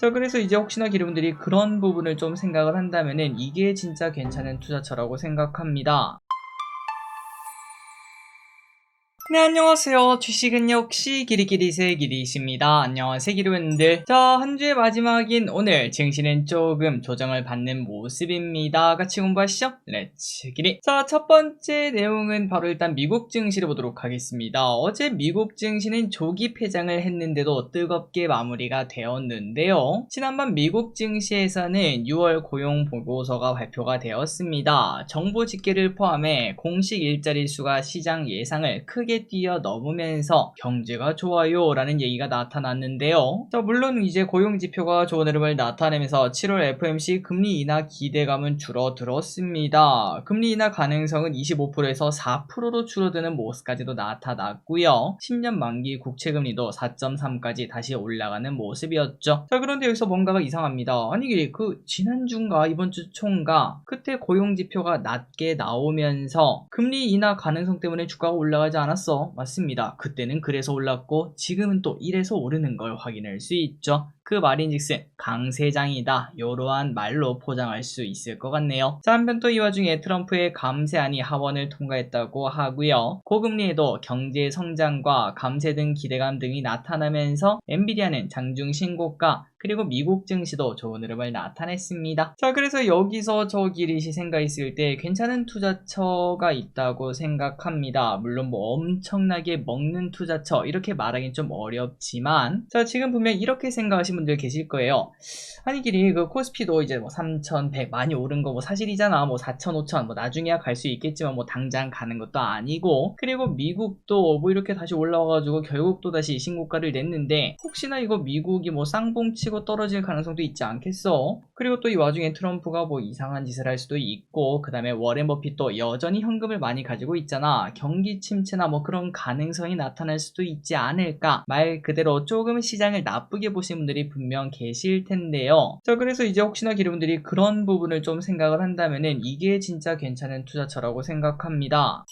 자, 그래서 이제 혹시나 여러분들이 그런 부분을 좀 생각을 한다면은 이게 진짜 괜찮은 투자처라고 생각합니다. 네, 안녕하세요. 주식은 역시 기리기리세 기리십니다. 안녕하세요, 기리원들. 자, 한 주의 마지막인 오늘 증시는 조금 조정을 받는 모습입니다. 같이 공부하시죠? 렛츠 기리. 자, 첫 번째 내용은 바로 일단 미국 증시를 보도록 하겠습니다. 어제 미국 증시는 조기 폐장을 했는데도 뜨겁게 마무리가 되었는데요. 지난번 미국 증시에서는 6월 고용 보고서가 발표가 되었습니다. 정부 집계를 포함해 공식 일자리 수가 시장 예상을 크게 뛰어넘으면서 경제가 좋아요 라는 얘기가 나타났는데요. 자, 물론 이제 고용 지표가 좋은 흐름을 나타내면서 7월 FMC 금리 인하 기대감은 줄어들었습니다. 금리 인하 가능성은 25%에서 4%로 줄어드는 모습까지도 나타났고요. 10년 만기 국채 금리도 4.3까지 다시 올라가는 모습이었죠. 자, 그런데 여기서 뭔가가 이상합니다. 아니 그 지난주인가 이번 주 초인가 그때 고용 지표가 낮게 나오면서 금리 인하 가능성 때문에 주가가 올라가지 않았어. 맞습니다. 그때는 그래서 올랐고 지금은 또 이래서 오르는 걸 확인할 수 있죠. 그 말인즉슨 강세장이다. 이러한 말로 포장할 수 있을 것 같네요. 자, 한편 또 이 와중에 트럼프의 감세안이 하원을 통과했다고 하고요. 고금리에도 경제 성장과 감세 등 기대감 등이 나타나면서 엔비디아는 장중 신고가 그리고 미국 증시도 좋은 흐름을 나타냈습니다. 자, 그래서 여기서 저 기릿이 생각했을 때 괜찮은 투자처가 있다고 생각합니다. 물론 뭐 엄청나게 먹는 투자처 이렇게 말하기는 좀 어렵지만 자, 지금 분명 이렇게 생각하시는 분들 계실 거예요. 길이 그 코스피도 이제 뭐 3,100 많이 오른 거 뭐 사실이잖아. 뭐 4,000, 5,000 뭐 나중에야 갈 수 있겠지만 뭐 당장 가는 것도 아니고 그리고 미국도 뭐 이렇게 다시 올라와가지고 결국 또 다시 신고가를 냈는데 혹시나 이거 미국이 뭐 쌍봉치고 떨어질 가능성도 있지 않겠어? 그리고 또 이 와중에 트럼프가 뭐 이상한 짓을 할 수도 있고 그 다음에 워렌 버핏도 여전히 현금을 많이 가지고 있잖아. 경기 침체나 뭐 그런 가능성이 나타날 수도 있지 않을까? 말 그대로 조금 시장을 나쁘게 보신 분들이 분명 계실 텐데요. 자, 그래서 이제 혹시나 여러분들이 그런 부분을 좀 생각을 한다면은 이게 진짜 괜찮은 투자처라고 생각합니다.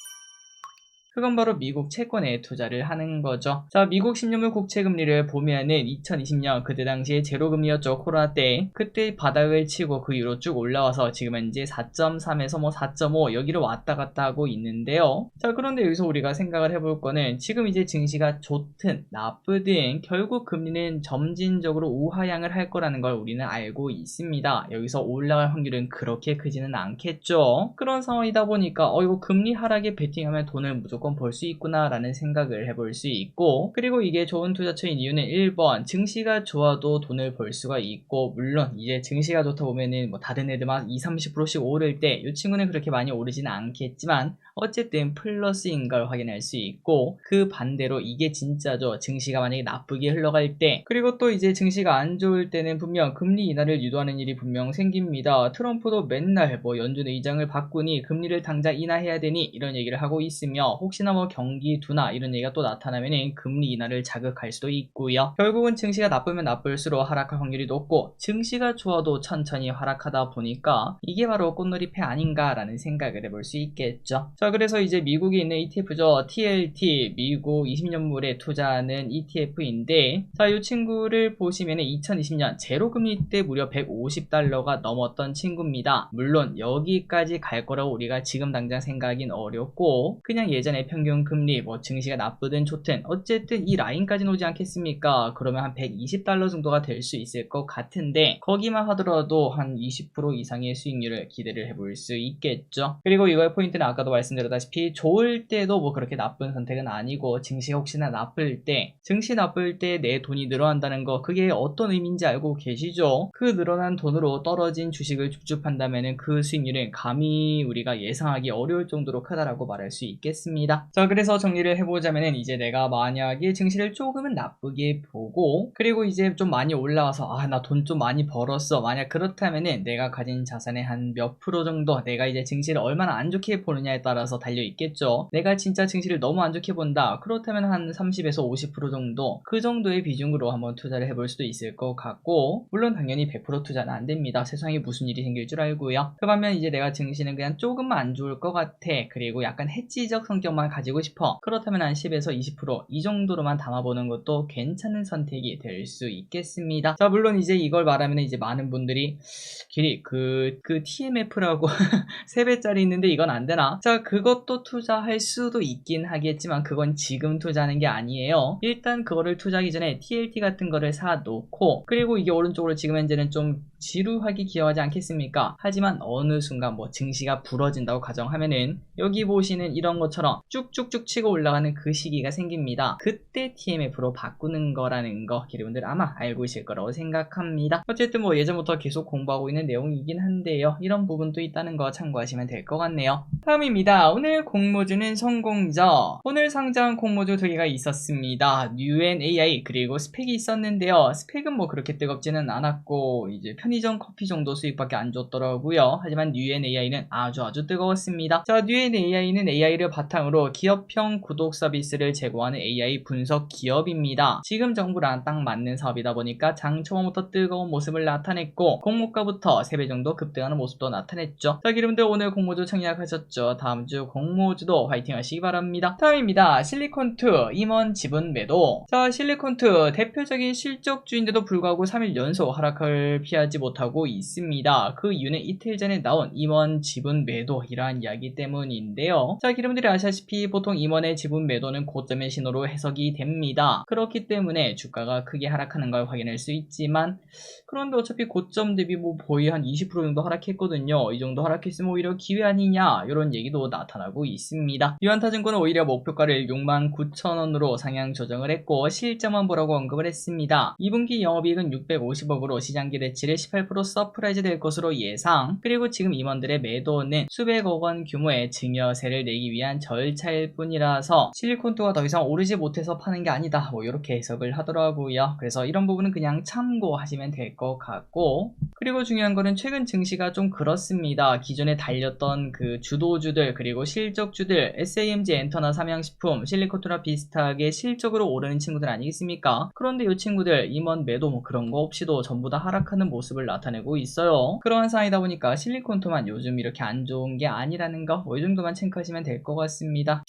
그건 바로 미국 채권에 투자를 하는 거죠. 자, 미국 10년물 국채 금리를 보면은 2020년 그때 당시에 제로 금리였죠. 코로나 때. 그때 바닥을 치고 그 이후로 쭉 올라와서 지금은 이제 4.3에서 뭐 4.5 여기를 왔다 갔다 하고 있는데요. 자, 그런데 여기서 우리가 생각을 해볼 거는 지금 이제 증시가 좋든 나쁘든 결국 금리는 점진적으로 우하향을 할 거라는 걸 우리는 알고 있습니다. 여기서 올라갈 확률은 그렇게 크지는 않겠죠. 그런 상황이다 보니까 어 이거 금리 하락에 베팅하면 돈을 무조건 벌 수 있구나라는 생각을 해볼 수 있고 그리고 이게 좋은 투자처인 이유는 1번 증시가 좋아도 돈을 벌 수가 있고 물론 이제 증시가 좋다 보면은 뭐 다른 애들 막 2, 30%씩 오를 때 이 친구는 그렇게 많이 오르지는 않겠지만 어쨌든 플러스인 걸 확인할 수 있고 그 반대로 이게 진짜죠. 증시가 만약에 나쁘게 흘러갈 때 그리고 또 이제 증시가 안 좋을 때는 분명 금리 인하를 유도하는 일이 분명 생깁니다. 트럼프도 맨날 뭐 연준 의장을 바꾸니 금리를 당장 인하해야 되니 이런 얘기를 하고 있으며 혹시나 뭐 경기 둔화 이런 얘기가 또 나타나면 금리 인하를 자극할 수도 있고요. 결국은 증시가 나쁘면 나쁠수록 하락할 확률이 높고 증시가 좋아도 천천히 하락하다 보니까 이게 바로 꽃놀이패 아닌가라는 생각을 해볼 수 있겠죠. 자, 그래서 이제 미국에 있는 ETF죠. TLT, 미국 20년물에 투자하는 ETF인데, 자, 이 친구를 보시면 2020년 제로금리 때 무려 150달러가 넘었던 친구입니다. 물론 여기까지 갈 거라고 우리가 지금 당장 생각하긴 어렵고, 그냥 예전에 평균 금리, 뭐 증시가 나쁘든 좋든, 어쨌든 이 라인까지는 오지 않겠습니까? 그러면 한 120달러 정도가 될 수 있을 것 같은데, 거기만 하더라도 한 20% 이상의 수익률을 기대를 해볼 수 있겠죠. 그리고 이거의 포인트는 아까도 말씀드렸 다시피 좋을 때도 뭐 그렇게 나쁜 선택은 아니고 증시 혹시나 나쁠 때 증시 나쁠 때 내 돈이 늘어난다는 거 그게 어떤 의미인지 알고 계시죠? 그 늘어난 돈으로 떨어진 주식을 줍줍한다면 그 수익률은 감히 우리가 예상하기 어려울 정도로 크다라고 말할 수 있겠습니다. 자 그래서 정리를 해보자면 이제 내가 만약에 증시를 조금은 나쁘게 보고 그리고 이제 좀 많이 올라와서 아 나 돈 좀 많이 벌었어 만약 그렇다면은 내가 가진 자산의 한 몇 프로 정도 내가 이제 증시를 얼마나 안 좋게 보느냐에 따라서 달려 있겠죠. 내가 진짜 증시를 너무 안 좋게 본다. 그렇다면 한 30에서 50% 정도 그 정도의 비중으로 한번 투자를 해볼 수도 있을 것 같고 물론 당연히 100% 투자는 안 됩니다. 세상에 무슨 일이 생길 줄 알고요. 그 반면 이제 내가 증시는 그냥 조금만 안 좋을 것 같아. 그리고 약간 해지적 성격만 가지고 싶어. 그렇다면 한 10에서 20%이 정도로만 담아보는 것도 괜찮은 선택이 될 수 있겠습니다. 자, 물론 이제 이걸 말하면 이제 많은 분들이 길이 그, 그 TMF라고 3배짜리 있는데 이건 안 되나? 자, 그 것도 투자할 수도 있긴 하겠지만 그건 지금 투자하는 게 아니에요. 일단 그거를 투자하기 전에 TLT 같은 거를 사놓고 그리고 이게 오른쪽으로 지금 현재는 좀 지루하기 기여하지 않겠습니까? 하지만 어느 순간 뭐 증시가 부러진다고 가정하면은 여기 보시는 이런 것처럼 쭉쭉쭉 치고 올라가는 그 시기가 생깁니다. 그때 TMF로 바꾸는 거라는 거 여러분들 아마 알고 있을 거라고 생각합니다. 어쨌든 뭐 예전부터 계속 공부하고 있는 내용이긴 한데요. 이런 부분도 있다는 거 참고하시면 될 것 같네요. 다음입니다. 오늘 공모주는 성공적. 오늘 상장 공모주 두 개가 있었습니다. UNAI 그리고 스펙이 있었는데요. 스펙은 뭐 그렇게 뜨겁지는 않았고 이제 편의점 커피 정도 수익밖에 안 줬더라고요. 하지만 UNAI는 아주 아주 뜨거웠습니다. 자, UNAI는 AI를 바탕으로 기업형 구독 서비스를 제공하는 AI 분석 기업입니다. 지금 정부랑 딱 맞는 사업이다 보니까 장 초반부터 뜨거운 모습을 나타냈고 공모가부터 3배 정도 급등하는 모습도 나타냈죠. 자, 여러분들 오늘 공모주 청약하셨죠? 다음 주 공모주도 화이팅 하시기 바랍니다. 다음입니다. 실리콘2 임원 지분 매도. 자, 실리콘2 대표적인 실적주인데도 불구하고 3일 연속 하락을 피하지 못하고 있습니다. 그 이유는 이틀 전에 나온 임원 지분 매도 이러한 이야기 때문인데요. 자, 여러분들이 아시다시피 보통 임원의 지분 매도는 고점의 신호로 해석이 됩니다. 그렇기 때문에 주가가 크게 하락하는 걸 확인할 수 있지만 그런데 어차피 고점 대비 뭐 거의 한 20% 정도 하락했거든요. 이 정도 하락했으면 오히려 기회 아니냐 이런 얘기도 나 타나고 있습니다. 유한타증권은 오히려 목표가를 69,000원으로 상향 조정을 했고 실점만 보라고 언급을 했습니다. 2분기 영업이익은 650억으로 시장 기 대치를 18% 서프라이즈 될 것으로 예상 그리고 지금 임원들의 매도는 수백억 원 규모의 증여세를 내기 위한 절차일 뿐이라서 실리콘투가 더 이상 오르지 못해서 파는 게 아니다 뭐 이렇게 해석을 하더라고요. 그래서 이런 부분은 그냥 참고하시면 될 것 같고 그리고 중요한 거는 최근 증시가 좀 그렇습니다. 기존에 달렸던 그 주도주들 그리고 실적주들 SAMG 엔터나 삼양식품 실리코트나 비슷하게 실적으로 오르는 친구들 아니겠습니까? 그런데 이 친구들 임원 매도 뭐 그런 거 없이도 전부 다 하락하는 모습을 나타내고 있어요. 그러한 상황이다 보니까 실리콘토만 요즘 이렇게 안 좋은 게 아니라는 거, 뭐 이 정도만 체크하시면 될 것 같습니다.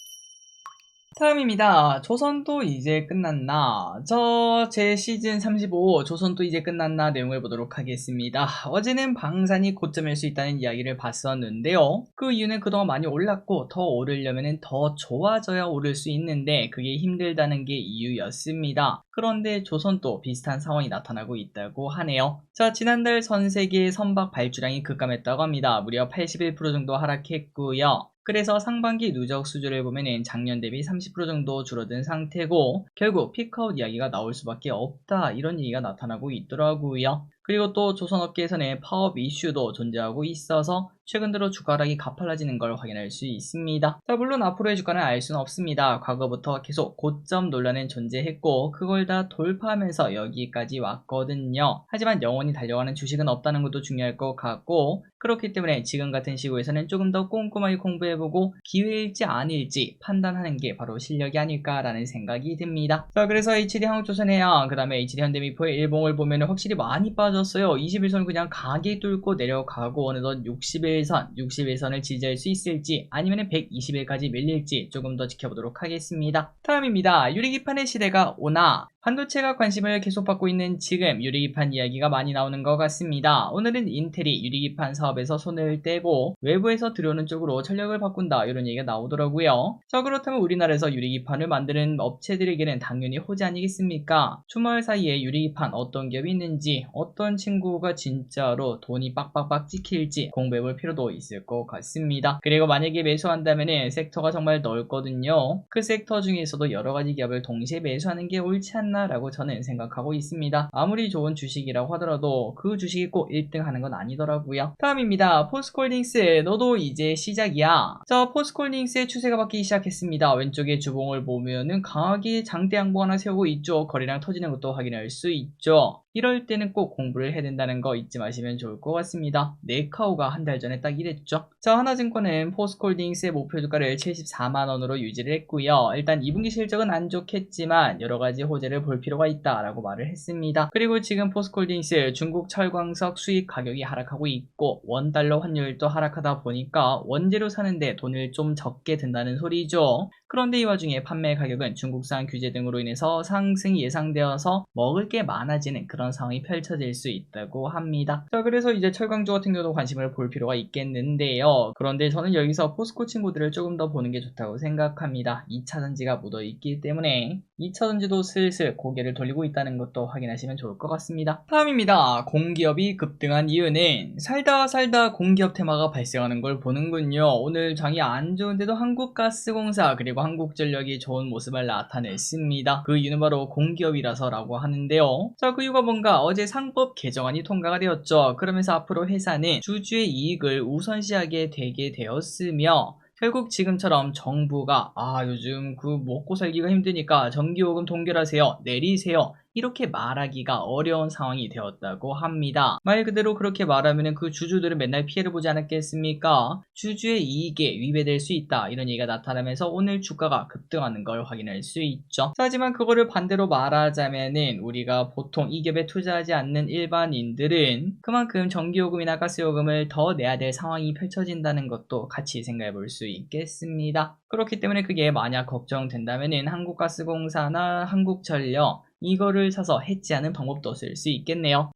다음입니다. 조선도 이제 끝났나? 저 제 시즌 35 조선도 이제 끝났나 내용을 보도록 하겠습니다. 어제는 방산이 고점일 수 있다는 이야기를 봤었는데요. 그 이유는 그동안 많이 올랐고 더 오르려면 더 좋아져야 오를 수 있는데 그게 힘들다는 게 이유였습니다. 그런데 조선도 비슷한 상황이 나타나고 있다고 하네요. 자, 지난달 전 세계 선박 발주량이 급감했다고 합니다. 무려 81% 정도 하락했고요. 그래서 상반기 누적 수주를 보면 작년 대비 30% 정도 줄어든 상태고 결국 피크아웃 이야기가 나올 수밖에 없다 이런 얘기가 나타나고 있더라고요. 그리고 또 조선업계에서는 파업 이슈도 존재하고 있어서 최근 들어 주가 하락이 가팔라지는 걸 확인할 수 있습니다. 자, 물론 앞으로의 주가는 알 수는 없습니다. 과거부터 계속 고점 논란은 존재했고 그걸 다 돌파하면서 여기까지 왔거든요. 하지만 영원히 달려가는 주식은 없다는 것도 중요할 것 같고 그렇기 때문에 지금 같은 시국에서는 조금 더 꼼꼼하게 공부해보고 기회일지 아닐지 판단하는 게 바로 실력이 아닐까라는 생각이 듭니다. 자, 그래서 HD 한국조선해양, 그 다음에 HD 현대미포의 일봉을 보면 확실히 많이 빠 졌어요. 21선 그냥 가게 뚫고 내려가고 어느덧 61선, 61선을 지지할 수 있을지 아니면 120일까지 밀릴지 조금 더 지켜보도록 하겠습니다. 다음입니다. 유리기판의 시대가 오나 반도체가 관심을 계속 받고 있는 지금 유리기판 이야기가 많이 나오는 것 같습니다. 오늘은 인텔이 유리기판 사업에서 손을 떼고 외부에서 들여오는 쪽으로 전력을 바꾼다 이런 얘기가 나오더라고요. 자 그렇다면 우리나라에서 유리기판을 만드는 업체들에게는 당연히 호재 아니겠습니까? 주말 사이에 유리기판 어떤 기업이 있는지 어떤 친구가 진짜로 돈이 빡빡빡 찍힐지 공부해볼 필요도 있을 것 같습니다. 그리고 만약에 매수한다면 섹터가 정말 넓거든요. 그 섹터 중에서도 여러 가지 기업을 동시에 매수하는 게 옳지 않나 않나라고 저는 생각하고 있습니다. 아무리 좋은 주식이라고 하더라도 그 주식이 꼭 1등 하는 건 아니더라고요. 다음입니다. 포스콜딩스 너도 이제 시작이야. 자 포스콜딩스의 추세가 바뀌기 시작했습니다. 왼쪽에 주봉을 보면은 강하게 장대 양봉 하나 세우고 있죠. 거래량 터지는 것도 확인할 수 있죠. 이럴 때는 꼭 공부를 해야 된다는 거 잊지 마시면 좋을 것 같습니다. 네카오가 한 달 전에 딱 이랬죠. 자, 하나증권은 포스콜딩스의 목표 주가를 74만원으로 유지를 했고요. 일단 2분기 실적은 안 좋겠지만 여러가지 호재를 볼 필요가 있다라고 말을 했습니다. 그리고 지금 포스콜딩스 중국 철광석 수입 가격이 하락하고 있고 원달러 환율도 하락하다 보니까 원재료 사는데 돈을 좀 적게 든다는 소리죠. 그런데 이 와중에 판매 가격은 중국산 규제 등으로 인해서 상승이 예상되어서 먹을 게 많아지는 그런 상황이 펼쳐질 수 있다고 합니다. 자, 그래서 이제 철강주 같은 경우도 관심을 볼 필요가 있겠는데요. 그런데 저는 여기서 포스코 친구들을 조금 더 보는 게 좋다고 생각합니다. 2차전지가 묻어 있기 때문에 2차전지도 슬슬 고개를 돌리고 있다는 것도 확인하시면 좋을 것 같습니다. 다음입니다. 공기업이 급등한 이유는 살다 살다 공기업 테마가 발생하는 걸 보는군요. 오늘 장이 안 좋은데도 한국가스공사 그리고 한국전력이 좋은 모습을 나타냈습니다. 그 이유는 바로 공기업이라서라고 하는데요. 자, 그 이유가 뭔가 어제 상법 개정안이 통과가 되었죠. 그러면서 앞으로 회사는 주주의 이익을 우선시하게 되게 되었으며 결국 지금처럼 정부가 아 요즘 그 먹고 살기가 힘드니까 전기요금 동결하세요 내리세요 이렇게 말하기가 어려운 상황이 되었다고 합니다. 말 그대로 그렇게 말하면 그 주주들은 맨날 피해를 보지 않았겠습니까? 주주의 이익에 위배될 수 있다 이런 얘기가 나타나면서 오늘 주가가 급등하는 걸 확인할 수 있죠. 하지만 그거를 반대로 말하자면은 우리가 보통 이 기업에 투자하지 않는 일반인들은 그만큼 전기요금이나 가스요금을 더 내야 될 상황이 펼쳐진다는 것도 같이 생각해 볼 수 있겠습니다. 그렇기 때문에 그게 만약 걱정된다면은 한국가스공사나 한국전력 이거를 사서 해지하는 방법도 쓸 수 있겠네요.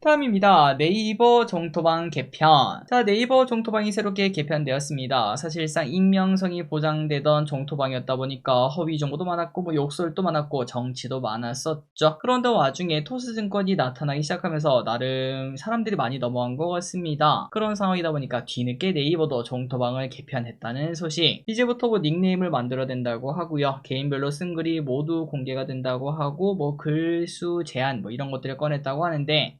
다음입니다. 네이버 종토방 개편. 자, 네이버 종토방이 새롭게 개편되었습니다. 사실상 익명성이 보장되던 종토방이었다 보니까 허위 정보도 많았고, 뭐 욕설도 많았고, 정치도 많았었죠. 그런데 와중에 토스증권이 나타나기 시작하면서 나름 사람들이 많이 넘어간 것 같습니다. 그런 상황이다 보니까 뒤늦게 네이버도 종토방을 개편했다는 소식. 이제부터 뭐 닉네임을 만들어야 된다고 하고요. 개인별로 쓴 글이 모두 공개가 된다고 하고, 뭐 글수 제한 뭐 이런 것들을 꺼냈다고 하는데,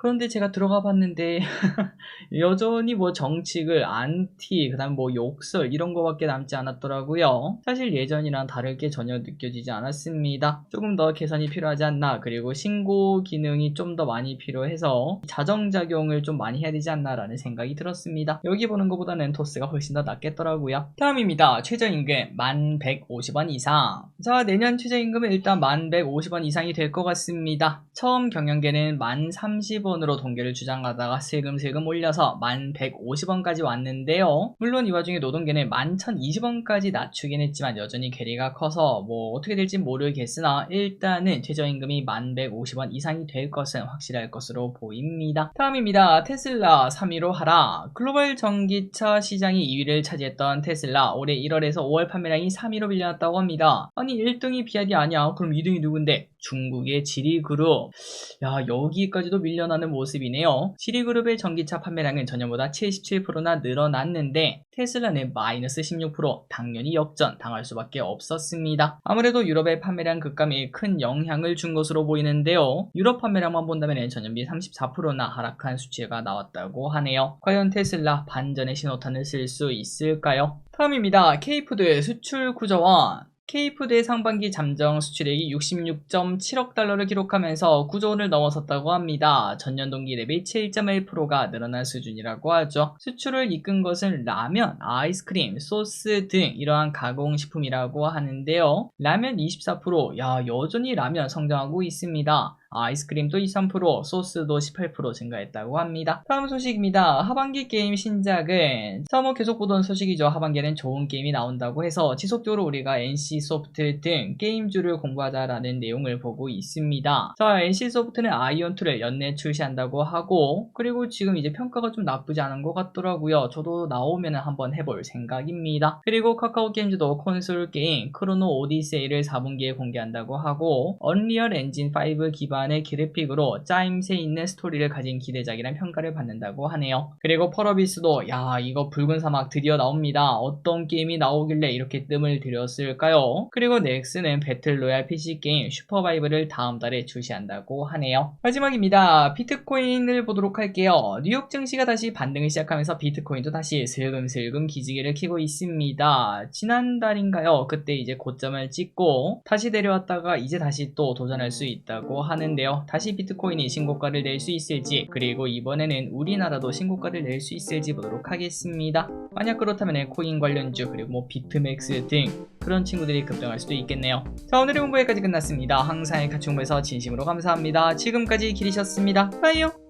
그런데 제가 들어가 봤는데 여전히 뭐 정치글, 안티, 그다음 뭐 욕설 이런 거밖에 남지 않았더라고요. 사실 예전이랑 다를 게 전혀 느껴지지 않았습니다. 조금 더 개선이 필요하지 않나 그리고 신고 기능이 좀 더 많이 필요해서 자정작용을 좀 많이 해야 되지 않나라는 생각이 들었습니다. 여기 보는 것보다는 토스가 훨씬 더 낫겠더라고요. 다음입니다. 최저임금 1150원 이상. 자 내년 최저임금은 일단 1150원 이상이 될 것 같습니다. 처음 경영계는 1030원 으로 동결을 주장하다가 슬금슬금 올려서 1150원까지 왔는데요. 물론 이 와중에 노동계는 1120원까지 낮추긴 했지만 여전히 괴리가 커서 뭐 어떻게 될지 모르겠으나 일단은 최저임금이 1150원 이상이 될 것은 확실할 것으로 보입니다. 다음입니다. 테슬라 3위로 하라. 글로벌 전기차 시장이 2위를 차지했던 테슬라 올해 1월에서 5월 판매량이 3위로 밀려났다고 합니다. 아니 1등이 비아디 아니야? 그럼 2등이 누군데? 중국의 지리그룹. 야, 여기까지도 밀려 나는 모습이네요. 지리그룹의 전기차 판매량은 전년보다 77%나 늘어났는데 테슬라는 마이너스 16% 당연히 역전 당할 수밖에 없었습니다. 아무래도 유럽의 판매량 급감이 큰 영향을 준 것으로 보이는데요. 유럽 판매량만 본다면 전년비 34%나 하락한 수치가 나왔다고 하네요. 과연 테슬라 반전의 신호탄을 쓸 수 있을까요? 다음입니다. K푸드 수출 구조원 K푸드의 상반기 잠정 수출액이 66.7억 달러를 기록하면서 9조 원을 넘어섰다고 합니다. 전년 동기 대비 7.1%가 늘어난 수준이라고 하죠. 수출을 이끈 것은 라면, 아이스크림, 소스 등 이러한 가공식품이라고 하는데요. 라면 24%, 야 여전히 라면 성장하고 있습니다. 아이스크림도 23%, 소스도 18% 증가했다고 합니다. 다음 소식입니다. 하반기 게임 신작은 처음 계속 보던 소식이죠. 하반기에는 좋은 게임이 나온다고 해서 지속적으로 우리가 NC소프트 등 게임주를 공부하자라는 내용을 보고 있습니다. 자, NC소프트는 아이온2를 연내 출시한다고 하고 그리고 지금 이제 평가가 좀 나쁘지 않은 것 같더라고요. 저도 나오면 한번 해볼 생각입니다. 그리고 카카오 게임즈도 콘솔 게임 크로노 오디세이를 4분기에 공개한다고 하고 언리얼 엔진 5 기반 기반의 그래픽으로 짜임새 있는 스토리를 가진 기대작이란 평가를 받는다고 하네요. 그리고 펄어비스도 야 이거 붉은 사막 드디어 나옵니다. 어떤 게임이 나오길래 이렇게 뜸을 들였을까요? 그리고 넥스는 배틀로얄 PC게임 슈퍼바이브를 다음 달에 출시한다고 하네요. 마지막입니다. 비트코인을 보도록 할게요. 뉴욕 증시가 다시 반등을 시작하면서 비트코인도 다시 슬금슬금 기지개를 켜고 있습니다. 지난달인가요? 그때 이제 고점을 찍고 다시 내려왔다가 이제 다시 또 도전할 수 있다고 하는 하는데요. 다시 비트코인이 신고가를 낼 수 있을지 그리고 이번에는 우리나라도 신고가를 낼 수 있을지 보도록 하겠습니다. 만약 그렇다면 코인 관련주 그리고 뭐 비트맥스 등 그런 친구들이 급등할 수도 있겠네요. 자 오늘의 공부 여기까지 끝났습니다. 항상 같이 공부해서 진심으로 감사합니다. 지금까지 길이셨습니다. 빠이요.